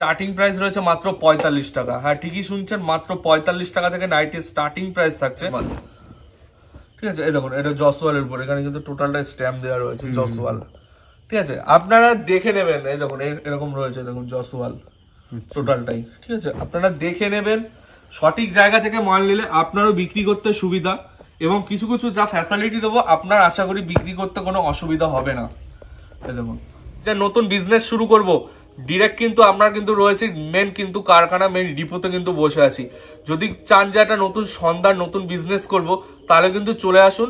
Starting price রয়েছে মাত্র পঁয়তাল্লিশ টাকা। হ্যাঁ ঠিকই শুনছেন মাত্র পঁয়তাল্লিশ টাকা থেকে নাইটের স্টার্টিং প্রাইস থাকছে। ঠিক আছে এই দেখুন এটা জসওয়ালের উপর এখানে কিন্তু টোটালটা স্ট্যাম্প দেওয়া রয়েছে জসওয়াল ঠিক আছে আপনারা দেখে নেবেন এই দেখুন এরকম রয়েছে দেখুন জসওয়াল টোটালটাই ঠিক আছে আপনারা দেখে নেবেন সঠিক জায়গা থেকে মাল নিলে আপনারও বিক্রি করতে সুবিধা এবং কিছু কিছু যা ফ্যাসিলিটি দেবো আপনার আশা করি বিক্রি করতে কোনো অসুবিধা হবে না। এই দেখুন যে নতুন বিজনেস শুরু করব ডিরেক্ট কিন্তু আমরা কিন্তু রয়েছি মেন কিন্তু কারখানা মেন ডিপোতে কিন্তু বসে আছি। যদি চান যে একটা নতুন সন্ধ্যার নতুন বিজনেস করব, তাহলে কিন্তু চলে আসুন।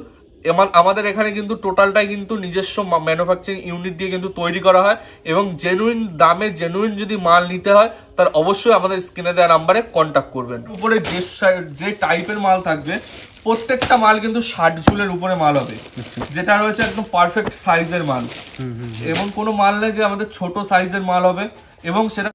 আমাদের এখানে কিন্তু টোটালটাই কিন্তু নিজস্ব ম্যানুফ্যাকচারিং ইউনিট দিয়ে কিন্তু তৈরি করা হয় এবং জেনুইন দামে জেনুইন যদি মাল নিতে হয় তার অবশ্যই আমাদের স্ক্রিনে দেওয়া নাম্বারে কন্ট্যাক্ট করবেন। উপরে যে যে টাইপের মাল থাকবে প্রত্যেকটা মাল কিন্তু ষাট ঝুলের উপরে মাল হবে। যেটা রয়েছে একদম পারফেক্ট সাইজের মাল। এবং কোনো মাল নেই যে আমাদের ছোট সাইজের মাল হবে এবং সেটা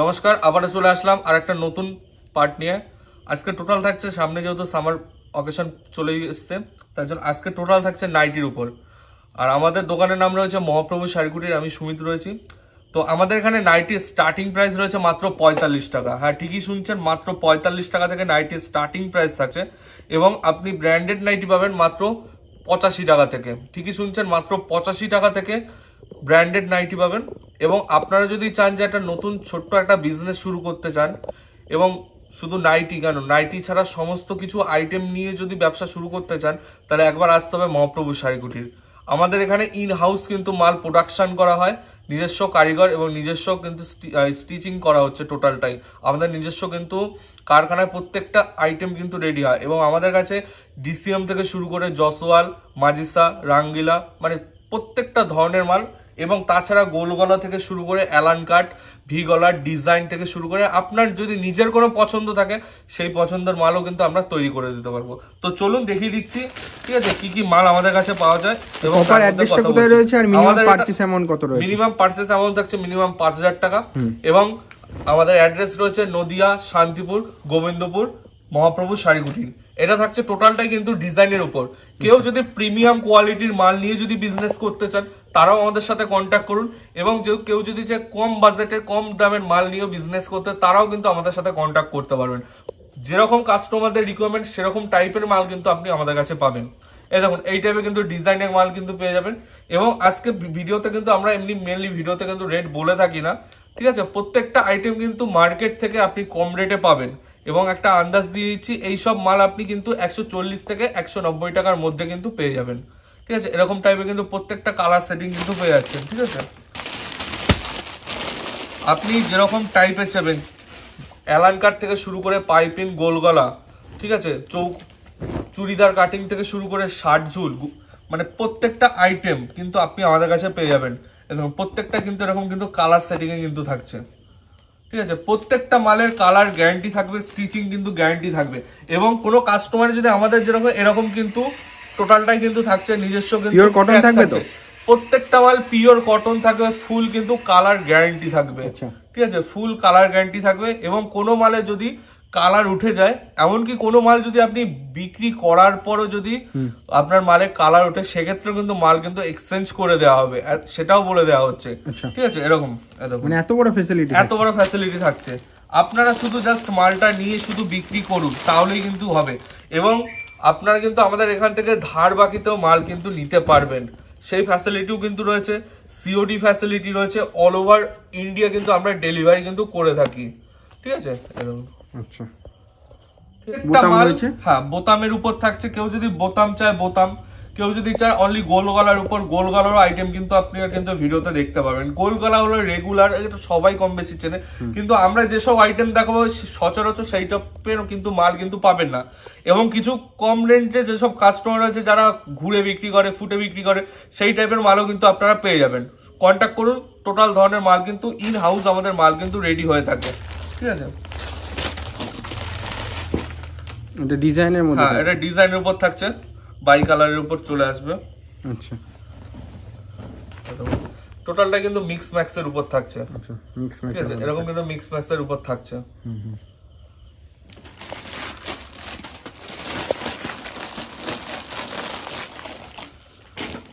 নমস্কার, আবারও চলে আসলাম আর একটা নতুন পার্ট নিয়ে। আজকে টোটাল থাকছে সামনে যেহেতু সামার অকেশন চলেই এসছে, তার জন্য আজকে টোটাল থাকছে নাইটির উপর। আর আমাদের দোকানের নাম রয়েছে মহাপ্রভু শাড়িকুটির আমি সুমিত রয়েছি। তো আমাদের এখানে নাইটির স্টার্টিং প্রাইস রয়েছে মাত্র পঁয়তাল্লিশ টাকা। হ্যাঁ ঠিকই শুনছেন, মাত্র পঁয়তাল্লিশ টাকা থেকে নাইটির স্টার্টিং প্রাইস থাকছে এবং আপনি ব্র্যান্ডেড নাইটি পাবেন মাত্র পঁচাশি টাকা থেকে। ঠিকই শুনছেন, মাত্র পঁচাশি টাকা থেকে ব্র্যান্ডেড নাইটি পাবেন এবং আপনারা যদি চান যে একটা নতুন ছোট্ট একটা বিজনেস শুরু করতে চান এবং শুধু নাইটি কেন? নাইটি ছাড়া সমস্ত কিছু আইটেম নিয়ে যদি ব্যবসা শুরু করতে চান, তাহলে একবার আসতে হবে মহাপ্রভু শাড়িকুটির আমাদের এখানে ইন হাউস কিন্তু মাল প্রোডাকশন করা হয়, নিজস্ব কারিগর এবং নিজস্ব কিন্তু স্টিচিং করা হচ্ছে টোটালটাই আমাদের নিজস্ব কিন্তু কারখানায় প্রত্যেকটা আইটেম কিন্তু রেডি হয় এবং আমাদের কাছে ডিসিএম থেকে শুরু করে জসওয়াল মাজিসা, রাঙ্গিলা মানে প্রত্যেকটা ধরনের মাল এবং তাছাড়া গোল গলা থেকে শুরু করে অ্যালান কাট ভি গলার ডিজাইন থেকে শুরু করে আপনার যদি নিজের কোনো পছন্দ থাকে সেই পছন্দের মালও কিন্তু আমরা তৈরি করে দিতে পারব। তো চলুন দেখিয়ে দিচ্ছি ঠিক আছে কি কি মাল আমাদের কাছে পাওয়া যায় এবং প্রপার অ্যাড্রেসটা কোথায় রয়েছে আর মিনিমাম পারচেস অ্যামাউন্ট কত রয়েছে? মিনিমাম পার্চেস অ্যামাউন্ট থাকছে মিনিমাম পাঁচ হাজার টাকা। এবং আমাদের অ্যাড্রেস রয়েছে নদিয়া শান্তিপুর গোবিন্দপুর মহাপ্রভু শাড়িকুটির এটা থাকছে টোটালটাই কিন্তু ডিজাইনের উপর। কেউ যদি প্রিমিয়াম কোয়ালিটির মাল নিয়ে যদি বিজনেস করতে চান, তারাও আমাদের সাথে কন্ট্যাক্ট করুন এবং কেউ যদি যে কম বাজেটের কম দামের মাল নিয়েও বিজনেস করতে, তারাও কিন্তু আমাদের সাথে কন্ট্যাক্ট করতে পারবেন। যেরকম কাস্টমারদের রিকোয়ারমেন্ট সেরকম টাইপের মাল কিন্তু আপনি আমাদের কাছে পাবেন। এই দেখুন, এই টাইপের কিন্তু ডিজাইনের মাল কিন্তু পেয়ে যাবেন এবং আজকে ভিডিওতে কিন্তু আমরা এমনি মেনলি ভিডিওতে কিন্তু রেট বলে থাকি না, ঠিক আছে? প্রত্যেকটা আইটেম কিন্তু মার্কেট থেকে আপনি কম রেটে পাবেন। এবং একটা আন্দাজ দিয়ে দিচ্ছি, এই সব মাল আপনি কিন্তু একশো চল্লিশ থেকে একশো নব্বই টাকার মধ্যে কিন্তু পেয়ে যাবেন। ঠিক আছে? এরকম টাইপের কিন্তু প্রত্যেকটা কালার সেটিং কিন্তু পেয়ে যাচ্ছেন ঠিক আছে? আপনি যেরকম টাইপের চাবেন অ্যালান কাট থেকে শুরু করে পাইপিং গোলগলা ঠিক আছে? চৌক, চুড়িদার কাটিং থেকে শুরু করে শার্ট ঝুল মানে প্রত্যেকটা আইটেম কিন্তু আপনি আমাদের কাছে পেয়ে যাবেন। এরকম প্রত্যেকটা কিন্তু এরকম কিন্তু কালার সেটিংয়ে কিন্তু থাকছে। ঠিক আছে? প্রত্যেকটা মালের কালার গ্যারান্টি থাকবে স্টিচিং কিন্তু গ্যারান্টি থাকবে। এবং কোনো কাস্টমার যদি আমাদের যেরকম এরকম কিন্তু টোটালটাই কিন্তু থাকছে নিজস্ব কিন্তু Pure থাকবে তো? প্রত্যেকটা মাল পিওর কটন থাকবে ফুল কিন্তু কালার গ্যারান্টি থাকবে। আচ্ছা। ঠিক আছে? ফুল কালার গ্যারান্টি থাকবে এবং কোনো মালে যদি কালার উঠে যায় এমনকি কোনো মাল যদি আপনি বিক্রি করার পরও যদি আপনার মালে কালার ওঠে সেক্ষেত্রে কিন্তু মাল কিন্তু এক্সচেঞ্জ করে দেওয়া হবে। আর সেটাও বলে দেওয়া হচ্ছে। আচ্ছা। ঠিক আছে? এরকম মানে এত বড় ফেসিলিটি এত বড় ফ্যাসিলিটি থাকছে। আপনারা শুধু জাস্ট মালটা নিয়ে শুধু বিক্রি করুন তাহলেই কিন্তু হবে। এবং আপনারা কিন্তু আমাদের এখান থেকে ধার বাকিতেও মাল কিন্তু নিতে পারবেন। সেই ফ্যাসিলিটিও কিন্তু রয়েছে সিওডি ফ্যাসিলিটি রয়েছে অল ওভার ইন্ডিয়া কিন্তু আমরা ডেলিভারি কিন্তু করে থাকি। ঠিক আছে? আচ্ছা। বোতাম রয়েছে? হ্যাঁ বোতামের উপর থাকছে। কেউ যদি বোতাম চায় বোতাম। কেউ যদি চায় অনলি গোল গলার উপর। গোল গলারও আইটেম কিন্তু আপনি কিন্তু ভিডিওতে দেখতে পাবেন। গোল গলা হলো রেগুলার এটা সবাই কম বেশি চেনে। কিন্তু আমরা যেসব আইটেম দেখাবো সচরাচর সেই টাইপের কিন্তু মাল কিন্তু পাবেন না। এবং কিছু কম রেঞ্জে যেসব কাস্টমার আছে যারা ঘুরে বিক্রি করে ফুটে বিক্রি করে সেই টাইপের মালও কিন্তু আপনারা পেয়ে যাবেন। কন্ট্যাক্ট করুন। টোটাল ধরনের মাল কিন্তু ইন হাউস আমাদের মাল কিন্তু রেডি হয়ে থাকে। ঠিক আছে? এটা ডিজাইনের মধ্যে হ্যাঁ এটা ডিজাইনের উপর থাকছে বাই কালারের উপর চলে আসবে। আচ্ছা। টোটালটা কিন্তু মিক্স ম্যাক্সের উপর থাকছে। আচ্ছা মিক্স আছে এরকম কিন্তু মিক্স ম্যাক্সের উপর থাকছে।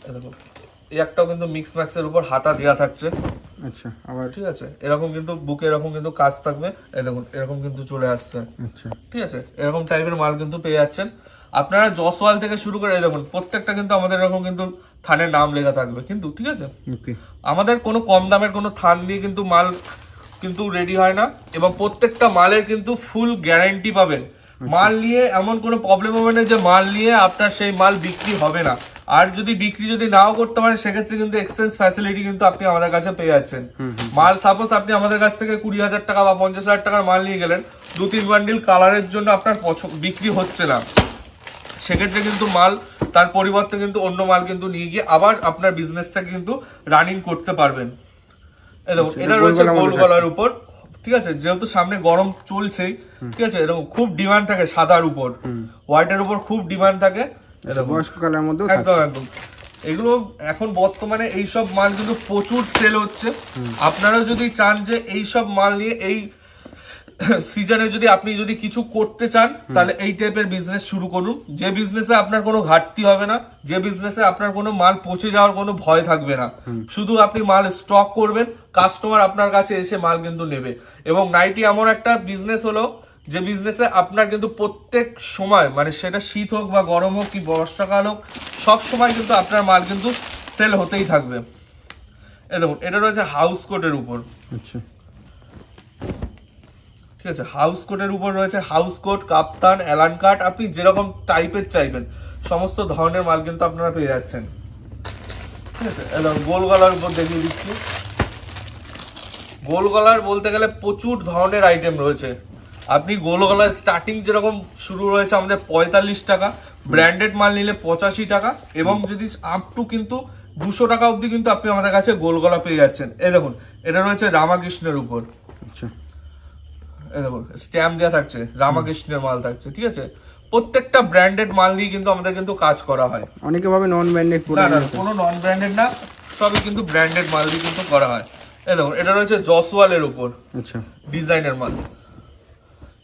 এই দেখো, এই একটাও কিন্তু মিক্স ম্যাক্সের উপর হাতা দেওয়া থাকছে। আচ্ছা আবার? ঠিক আছে এরকম কিন্তু বুকে এরকম কিন্তু কাজ থাকবে। এই দেখুন এরকম কিন্তু চলে আসছে। আচ্ছা। ঠিক আছে এরকম টাইপের মাল কিন্তু পেয়ে যাচ্ছেন। আপনারা জসওয়াল থেকে শুরু করে দেখুন প্রত্যেকটা কিন্তু আমাদের এরকম কিন্তু থানের নাম লেখা থাকবে। কিন্তু ঠিক আছে? আমাদের কোনো কম দামের কোনো থান দিয়ে কিন্তু মাল কিন্তু রেডি হয় না এবং প্রত্যেকটা মালের কিন্তু ফুল গ্যারান্টি পাবেন। মাল নিয়ে এমন কোনো প্রবলেম হবে না যে মাল নিয়ে আপনার সেই মাল বিক্রি হবে না। আর যদি বিক্রি যদি নাও করতে পারেন সেক্ষেত্রে কিন্তু এক্সচেঞ্জ ফ্যাসিলিটি কিন্তু আপনি আমাদের কাছে পেয়ে যাচ্ছেন। মাল সাপোজ আপনি আমাদের কাছ থেকে কুড়ি হাজার টাকা বা পঞ্চাশ হাজার টাকার মাল নিয়ে গেলেন দু তিন বান্ডিল কালারের জন্য আপনার বিক্রি হচ্ছে না। সেক্ষেত্রে কিন্তু মাল তার পরিবর্তে কিন্তু অন্য মাল কিন্তু নিয়ে গিয়ে আবার আপনার বিজনেসটাকে কিন্তু রানিং করতে পারবেন। আচ্ছা, এটা রয়েছে গোল গলার গোল মধ্যে গলার উপর ঠিক আছে? যেহেতু সামনে গরম চলছেই ঠিক আছে? এরকম খুব ডিমান্ড থাকে সাদার উপর। হোয়াইটের উপর খুব ডিমান্ড থাকে। মধ্যেও একদম একদম। এগুলো এখন বর্তমানে এই সব মাল কিন্তু প্রচুর সেল হচ্ছে। আপনারা যদি চান যে এই সব মাল নিয়ে এই সিজনে যদি আপনি যদি কিছু করতে চান তাহলে এই টাইপের বিজনেস শুরু করুন। যে বিজনেসে আপনার কোনো ঘাটতি হবে না যে বিজনেসে আপনার কোনো মাল পচে যাওয়ার কোনো ভয় থাকবে না। শুধু আপনি মাল স্টক করবেন কাস্টমার আপনার কাছে এসে মাল কিন্তু নেবে। এবং নাইটি এমন একটা বিজনেস হলো যে বিজনেসে আপনার কিন্তু প্রত্যেক সময় মানে সেটা শীত হোক বা গরম হোক কি বর্ষাকাল হোক সব সময় কিন্তু আপনার মাল কিন্তু সেল হতেই থাকবে। এই দেখুন এটা রয়েছে হাউস কোটের উপর। আচ্ছা। ঠিক আছে হাউস কোটের উপর রয়েছে house coat kaftan A line cut আপনি যেরকম টাইপের চাইবেন সমস্ত ধরনের মাল কিন্তু আপনারা পেয়ে যাচ্ছেন। ঠিক আছে গোল গলার উপর দেখিয়ে দিচ্ছি। গোল গলার বলতে গেলে প্রচুর ধরনের আইটেম রয়েছে। আপনি গোল গলার স্টার্টিং যেরকম শুরু রয়েছে আমাদের পঁয়তাল্লিশ টাকা ব্র্যান্ডেড মাল নিলে পঁচাশি টাকা এবং যদি আপ টু কিন্তু দুশো টাকা অবধি কিন্তু আপনি আমাদের কাছে গোলগলা পেয়ে যাচ্ছেন। এই দেখুন এটা রয়েছে রামাকৃষ্ণের উপর। আচ্ছা। এই দেখুন স্ট্যাম্প দেওয়া থাকছে রামাকৃষ্ণের মাল থাকছে ঠিক আছে? প্রত্যেকটা ব্র্যান্ডেড মাল দিয়ে কিন্তু আমাদের কিন্তু কাজ করা হয়। অনেকে ভাবে নন ব্র্যান্ডেড না না কোনো নন ব্র্যান্ডেড না সবই কিন্তু ব্র্যান্ডেড মাল দিয়ে কিন্তু করা হয়। এই দেখুন এটা রয়েছে জসওয়ালের উপর। আচ্ছা। ডিজাইনের মাল।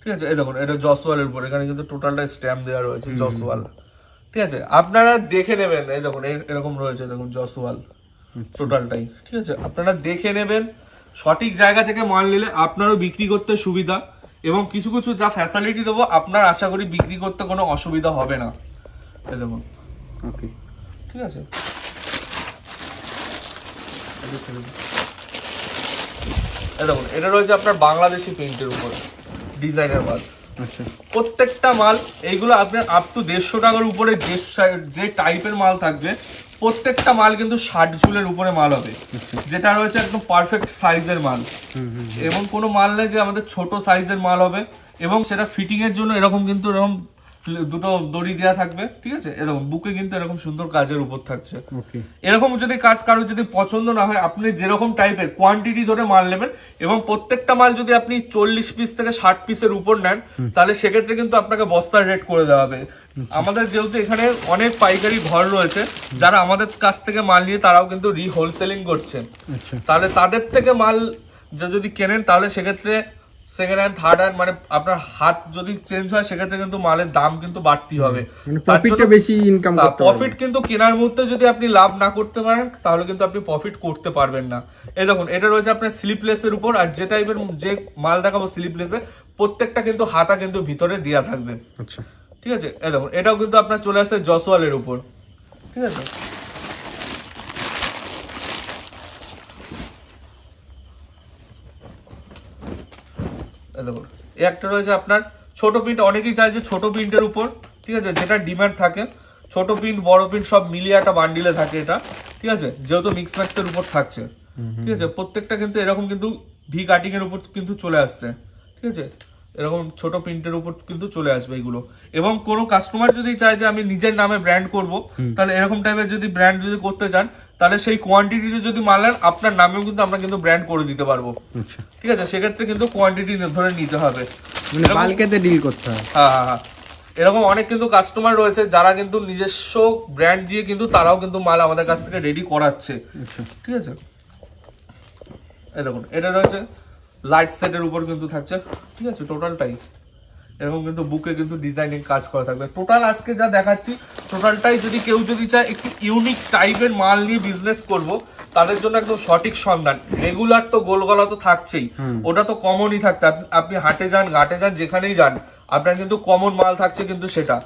ঠিক আছে? এই দেখুন এটা জসওয়ালের উপর এখানে কিন্তু টোটালটা স্ট্যাম্প দেওয়া রয়েছে জসওয়াল। ঠিক আছে? আপনারা দেখে নেবেন এই দেখুন এরকম রয়েছে দেখুন জসওয়াল। টোটালটাই ঠিক আছে? আপনারা দেখে নেবেন সঠিক জায়গা থেকে মাল নিলে আপনারও বিক্রি করতে সুবিধা এবং কিছু কিছু যা ফ্যাসিলিটি দেবো আপনার আশা করি বিক্রি করতে কোনো অসুবিধা হবে না। এই দেখুন। ওকে। ঠিক আছে? এই দেখুন এটা রয়েছে আপনার বাংলাদেশি প্রিন্টের উপর। ডিজাইনের মাল। আচ্ছা। প্রত্যেকটা মাল এইগুলো আপনার আপ টু দেড়শো টাকার উপরে যে যে টাইপের মাল থাকবে প্রত্যেকটা মাল কিন্তু ষাট ঝুলের উপরে মাল হবে। যেটা রয়েছে একদম পারফেক্ট সাইজের মাল। এবং কোনো মাল নেই যে আমাদের ছোট সাইজের মাল হবে এবং সেটা ফিটিংয়ের জন্য এরকম কিন্তু এরকম দুটো দড়ি দেওয়া থাকবে ঠিক আছে? এরকম বুকে কিন্তু এরকম সুন্দর কাজের উপর থাকছে। এরকম যদি কাজ কারোর যদি পছন্দ না হয় আপনি যেরকম টাইপের কোয়ান্টিটি ধরে মাল নেবেন এবং প্রত্যেকটা মাল যদি আপনি চল্লিশ পিস থেকে ষাট পিসের উপর নেন তাহলে সেক্ষেত্রে কিন্তু আপনাকে বস্তার রেট করে দেওয়া হবে। আমাদের যেহেতু এখানে অনেক পাইকারি ঘর রয়েছে যারা আমাদের কাছ থেকে মাল নিয়ে তারাও কিন্তু রি হোলসেলিং করছে আচ্ছা। তাহলে তাদের থেকে মাল যদি কেনেন তাহলে সেক্ষেত্রে সেকেন্ড হ্যান্ড থার্ড হ্যান্ড মানে আপনার হাত যদি চেঞ্জ হয় সেক্ষেত্রে কিন্তু মালের দাম কিন্তু বাড়তি হবে। মানে প্রফিটটা বেশি ইনকাম করতে প্রফিট কিন্তু কেনার মুহূর্তে যদি আপনি লাভ না করতে পারেন তাহলে কিন্তু আপনি প্রফিট করতে পারবেন না। এই দেখুন এটা রয়েছে আপনার স্লিপলেসের উপর আর যে টাইপের যে মাল দেখাবো স্লিপলেসে প্রত্যেকটা কিন্তু হাতা কিন্তু ভিতরে দেওয়া থাকবে। আচ্ছা। ঠিক আছে? এই দেখুন এটাও কিন্তু আপনার চলে আসছে জসওয়ালের উপর। ঠিক আছে? দেখুন একটা রয়েছে আপনার ছোট প্রিন্ট অনেকেই চায় যে ছোট প্রিন্টের উপর ঠিক আছে যেটা ডিম্যান্ড থাকে ছোট প্রিন্ট বড় প্রিন্ট সব মিলিয়ে একটা বান্ডিলে থাকে এটা ঠিক আছে যেহেতু মিক্স ম্যাক্সের উপর থাকছে ঠিক আছে প্রত্যেকটা কিন্তু এরকম কিন্তু ভি কাটিং এর উপর কিন্তু চলে আসছে ঠিক আছে এরকম ছোট প্রিন্টের উপর কিন্তু চলে আসবে এগুলো। এবং কোনো কাস্টমার যদি চায় যে আমি নিজের নামে ব্র্যান্ড করব তাহলে এরকম টাইপের যদি ব্র্যান্ড যদি করতে চান তাহলে সেই কোয়ান্টিটিতে যদি মাল নেন আপনার নামেও কিন্তু আমরা কিন্তু ব্র্যান্ড করে দিতে পারব। আচ্ছা। ঠিক আছে? সেক্ষেত্রে কিন্তু কোয়ান্টিটি ধরে নিতে হবে। মানে ডিল করতে হয়। হ্যাঁ হ্যাঁ হ্যাঁ। এরকম অনেক কিন্তু কাস্টমার রয়েছে যারা কিন্তু নিজস্ব ব্র্যান্ড দিয়ে কিন্তু তারাও কিন্তু মাল আমাদের কাছ থেকে রেডি করাচ্ছে। আচ্ছা। ঠিক আছে? এই দেখুন এটা রয়েছে লাইট সেটের উপর কিন্তু থাকছে। ঠিক আছে? টোটালটাই এরকম কিন্তু বুকে কিন্তু ডিজাইনিং কাজ করা থাকবে। টোটাল আজকে যা দেখাচ্ছি টোটালটাই যদি কেউ যদি চায় একটু ইউনিক টাইপের মাল নিয়ে বিজনেস করব তাদের জন্য একদম সঠিক সন্ধান। রেগুলার তো গোলগলা তো থাকছেই। ওটা তো কমনই থাকতে। আপনি- হাটে যান ঘাটে যান যেখানেই যান আপনার কিন্তু কমন মাল থাকছে কিন্তু সেটা।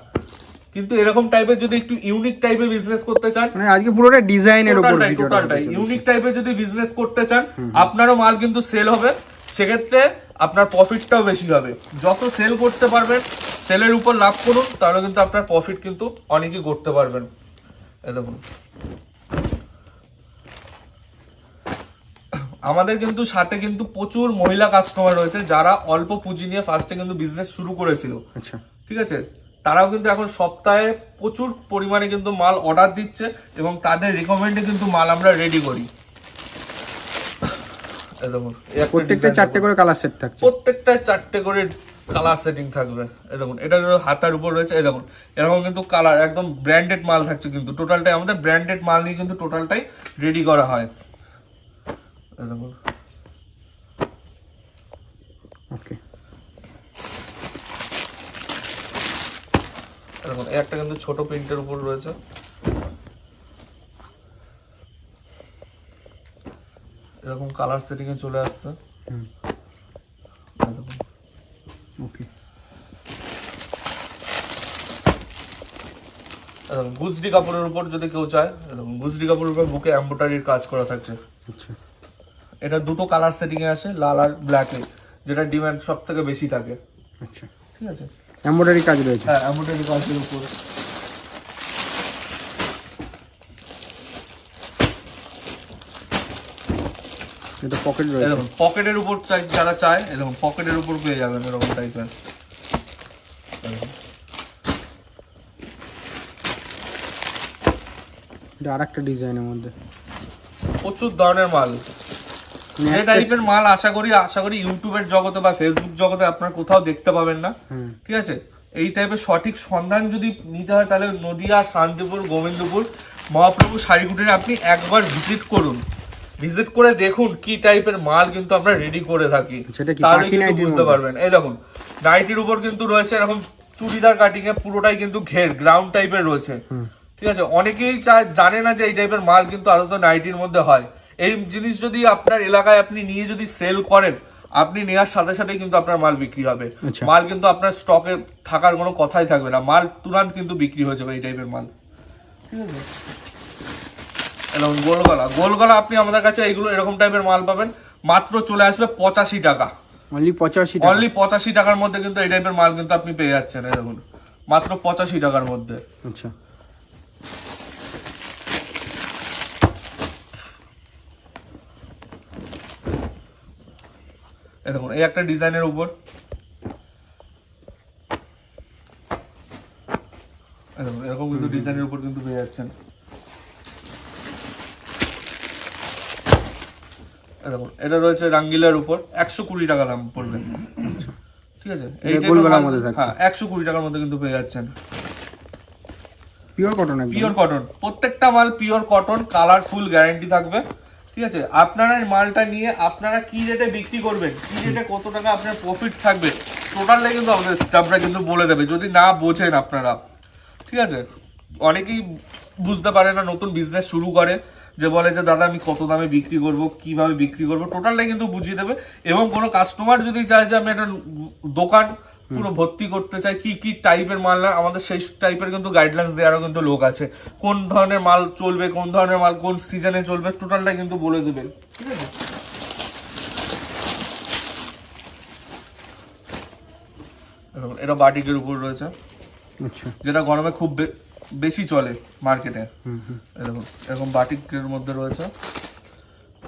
কিন্তু এরকম টাইপের যদি একটু ইউনিক টাইপের বিজনেস করতে চান মানে আজকে পুরোটা ডিজাইনের উপর টোটালটাই। ইউনিক টাইপের যদি বিজনেস করতে চান আপনারও মাল কিন্তু সেল হবে। সেক্ষেত্রে আপনার প্রফিটটাও বেশি হবে। যত সেল করতে পারবেন সেলের উপর লাভ করুন তাহলে কিন্তু আপনার প্রফিট কিন্তু অনেকই করতে পারবেন। দেখুন। আমাদের কিন্তু সাথে কিন্তু প্রচুর মহিলা কাস্টমার রয়েছে যারা অল্প পুঁজি নিয়ে ফার্স্টে কিন্তু বিজনেস শুরু করেছিল। আচ্ছা। ঠিক আছে? তারাও কিন্তু এখন সপ্তাহে প্রচুর পরিমাণে কিন্তু মাল অর্ডার দিচ্ছে এবং তাদের রেকমেন্ডে কিন্তু মাল আমরা রেডি করি এই দেখুন, এই একটা প্রত্যেকটা চারটে করে কালার সেট থাকছে। প্রত্যেকটা চারটে করে কালার সেটিং থাকবে এই দেখুন এটা হাতার উপর রয়েছে এই দেখুন। এরকম কিন্তু কালার একদম ব্র্যান্ডেড মাল থাকছে কিন্তু। টোটালটাই আমাদের ব্র্যান্ডেড মাল নিয়ে কিন্তু টোটালটাই রেডি করা হয়। এই দেখুন। ওকে দেখুন একটা কিন্তু ছোট প্রিন্টের উপর রয়েছে। এরকম কালার সেটিং এ চলে আসছে। হুম। ওকে এই গুজরি কাপড়ের উপর যদি কেউ চায় দেখুন, গুজরি কাপড়ের উপর বুকে এম্বোটারির কাজ করা থাকছে। আচ্ছা। এটা দুটো কালার সেটিং এ আসে লাল আর ব্ল্যাকে যেটা ডিমান্ড সব থেকে বেশি থাকে। আচ্ছা। ঠিক আছে? এমব্রয়ডারি কাজ রয়েছে। হ্যাঁ এম্বোটারি কাজের উপর। এটা পকেট রয়েছে। দেখুন পকেটের উপর চাই- যারা চায় দেখুন পকেটের উপর পেয়ে যাবেন এরকম টাইপের এটা আরেকটা ডিজাইনের মধ্যে। প্রচুর ধরনের মাল। মানে যে টাইপের মাল আশা করি আশা করি ইউটিউবের জগতে বা ফেসবুক জগতে আপনার কোথাও দেখতে পাবেন না। ঠিক আছে? এই টাইপের সঠিক সন্ধান যদি নিতে হয় তাহলে নদিয়া শান্তিপুর গোবিন্দপুর মহাপ্রভু শাড়িকুটিরে আপনি একবার ভিজিট করুন। ভিজিট করে দেখুন কি টাইপের মাল কিন্তু আমরা রেডি করে থাকি। সেটা তাহলে কিন্তু বুঝতে পারবেন। এই দেখুন নাইটির উপর কিন্তু রয়েছে এরকম চুড়িদার কাটিং এ পুরোটাই কিন্তু ঘের গ্রাউন্ড টাইপের রয়েছে। ঠিক আছে? অনেকেই চায় জানে না যে এই টাইপের মাল কিন্তু আদত নাইটির মধ্যে হয়। এই জিনিস যদি আপনার এলাকায় আপনি নিয়ে যদি সেল করেন আপনি নেওয়ার সাথে সাথে কিন্তু আপনার মাল বিক্রি হবে। আচ্ছা। মাল কিন্তু আপনার স্টকে থাকার কোনো কথাই থাকবে না। মাল তুরান্ত কিন্তু বিক্রি হয়ে যাবে এই টাইপের মাল। ঠিক আছে? এরকম গোলগলা। গোলগলা আপনি আমাদের কাছে এইগুলো এরকম টাইপের মাল পাবেন। মাত্র চলে আসবে পঁচাশি টাকা। অনলি পঁচাশি অনলি পঁচাশি টাকার মধ্যে কিন্তু এই টাইপের মাল কিন্তু আপনি পেয়ে যাচ্ছেন দেখুন। মাত্র পঁচাশি টাকার মধ্যে। আচ্ছা। এই দেখুন এই একটা ডিজাইনের উপর। এরকম কিন্তু ডিজাইনের উপর কিন্তু পেয়ে যাচ্ছেন। দেখুন এটা রয়েছে রাঙ্গিলার উপর। একশো কুড়ি টাকা দাম পড়বে। ঠিক আছে? এই। হ্যাঁ একশো কুড়ি টাকার মধ্যে কিন্তু পেয়ে যাচ্ছেন। পিওর কটন পিওর কটন প্রত্যেকটা মাল পিওর কটন কালারফুল গ্যারান্টি থাকবে। ঠিক আছে? আপনারা মালটা নিয়ে আপনারা কি রেটে বিক্রি করবেন কি রেটে কত টাকা আপনার প্রফিট থাকবে টোটালটাই কিন্তু আমাদের স্টাফরা কিন্তু বলে দেবে যদি না বোঝেন আপনারা। ঠিক আছে? অনেকেই বুঝতে পারে না নতুন বিজনেস শুরু করে। যে বলে যে দাদা আমি কত দামে বিক্রি করব কীভাবে বিক্রি করব? টোটালটাই কিন্তু বুঝিয়ে দেবে। এবং কোনো কাস্টমার যদি চায় যে আমি একটা দোকান পুরো ভর্তি করতে চাই কি কি টাইপের মাল না? আমাদের সেই টাইপের কিন্তু গাইডলাইন্স দেওয়ারও কিন্তু লোক আছে। কোন ধরনের মাল চলবে কোন ধরনের মাল কোন সিজনে চলবে টোটালটাই কিন্তু বলে দেবে। ঠিক আছে? এটা বাটিকের উপর রয়েছে। আচ্ছা। যেটা গরমে খুব বেশি চলে মার্কেটে এরকম এরকম বাটিকের মধ্যে রয়েছে।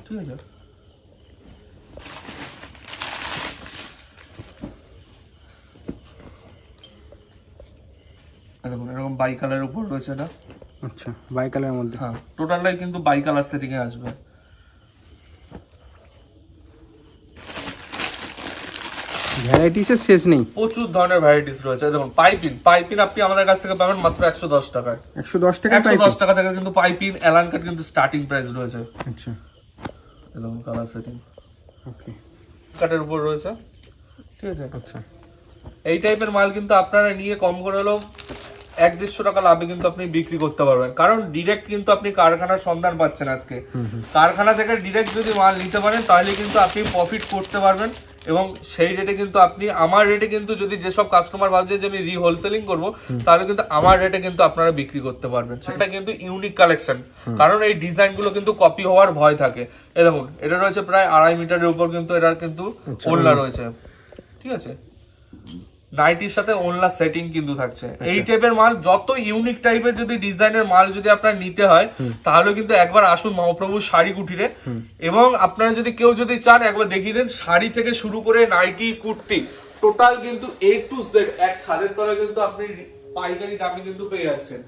ঠিক আছে? এরকম এরকম বাই কালার উপর রয়েছে এটা। আচ্ছা বাই কালারের মধ্যে। হ্যাঁ টোটালটাই কিন্তু বাই কালার সেটিং এ আসবে। ভ্যারাইটিসের শেষ নেই। প্রচুর ধরনের ভ্যারাইটিস রয়েছে। দেখুন পাইপিন পাইপিন আপনি আমাদের কাছ থেকে পাবেন মাত্র একশো দশ টাকায়। একশো দশ টাকা একশো দশ টাকা থেকে কিন্তু পাইপিন অ্যালান কাট কিন্তু স্টার্টিং প্রাইস রয়েছে। আচ্ছা। এরকম কালার সেটিং ওকে কাটের উপর রয়েছে। ঠিক আছে? আচ্ছা। এই টাইপের মাল কিন্তু আপনারা নিয়ে কম করে হলেও এক দেড়শো টাকা লাভে কিন্তু আপনি বিক্রি করতে পারবেন। কারণ ডিরেক্ট কিন্তু আপনি কারখানার সন্ধান পাচ্ছেন আজকে। কারখানা থেকে ডিরেক্ট যদি মাল নিতে পারেন তাহলে কিন্তু আপনি প্রফিট করতে পারবেন। এবং সেই রেটে কিন্তু আপনি আমার রেটে কিন্তু যদি যেসব কাস্টমার ভাবছে যে আমি রি হোলসেলিং করব তাহলে কিন্তু আমার রেটে কিন্তু আপনারা বিক্রি করতে পারবেন। সেটা কিন্তু ইউনিক কালেকশন কারণ এই ডিজাইনগুলো কিন্তু কপি হওয়ার ভয় থাকে। এ দেখুন এটা রয়েছে প্রায় আড়াই মিটারের উপর কিন্তু এটার কিন্তু ওল্লা রয়েছে। ঠিক আছে? নাইটির সাথে ওনলা সেটিং কিন্তু থাকছে। এই টাইপের মাল যত ইউনিক টাইপের যদি ডিজাইনের মাল যদি আপনার নিতে হয় তাহলে কিন্তু একবার আসুন মহাপ্রভু শাড়ি কুটিরে। এবং আপনারা যদি কেউ যদি চান একবার দেখিয়ে দেন শাড়ি থেকে শুরু করে নাইটি কুর্তি টোটাল কিন্তু এ টু জেড এক ছাদের তলে কিন্তু আপনি পাইকারি দামে কিন্তু পেয়ে যাচ্ছেন।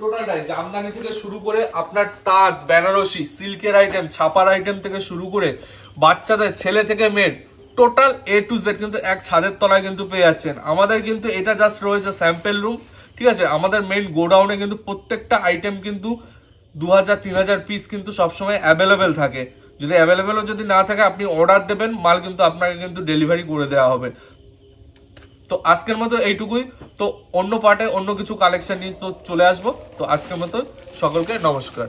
টোটালটাই জামদানি থেকে শুরু করে আপনার তাঁত বেনারসি সিল্কের আইটেম ছাপার আইটেম থেকে শুরু করে বাচ্চাদের ছেলে থেকে মেয়ের টোটাল এ টু জেড কিন্তু এক ছাদের তলায় কিন্তু পেয়ে যাচ্ছেন। আমাদের কিন্তু এটা জাস্ট রয়েছে স্যাম্পেল রুম ঠিক আছে? আমাদের মেইন গোডাউনে কিন্তু প্রত্যেকটা আইটেম কিন্তু দু হাজার তিন হাজার পিস কিন্তু সবসময় অ্যাভেলেবেল থাকে। যদি অ্যাভেলেবেলও যদি না থাকে, আপনি অর্ডার দেবেন, মাল কিন্তু আপনাকে কিন্তু ডেলিভারি করে দেওয়া হবে। তো আজকের মতো এইটুকুই। তো অন্য পার্টে অন্য কিছু কালেকশন নিয়ে তো চলে আসব। তো আজকের মতো সকলকে নমস্কার।